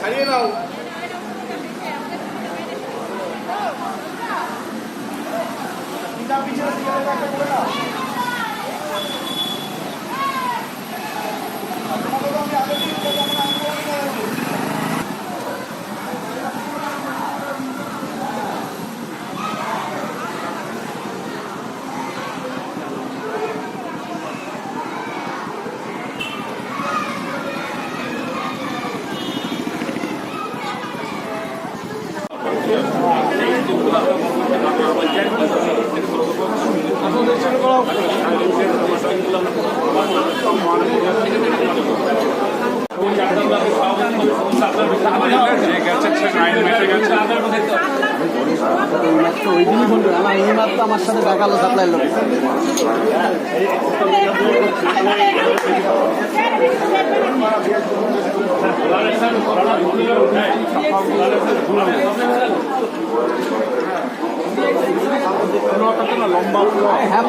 সারিয়ে নাও আমার সাথে দেখা হলো সাপ্লাই লোক লম্বা হ্যাঁ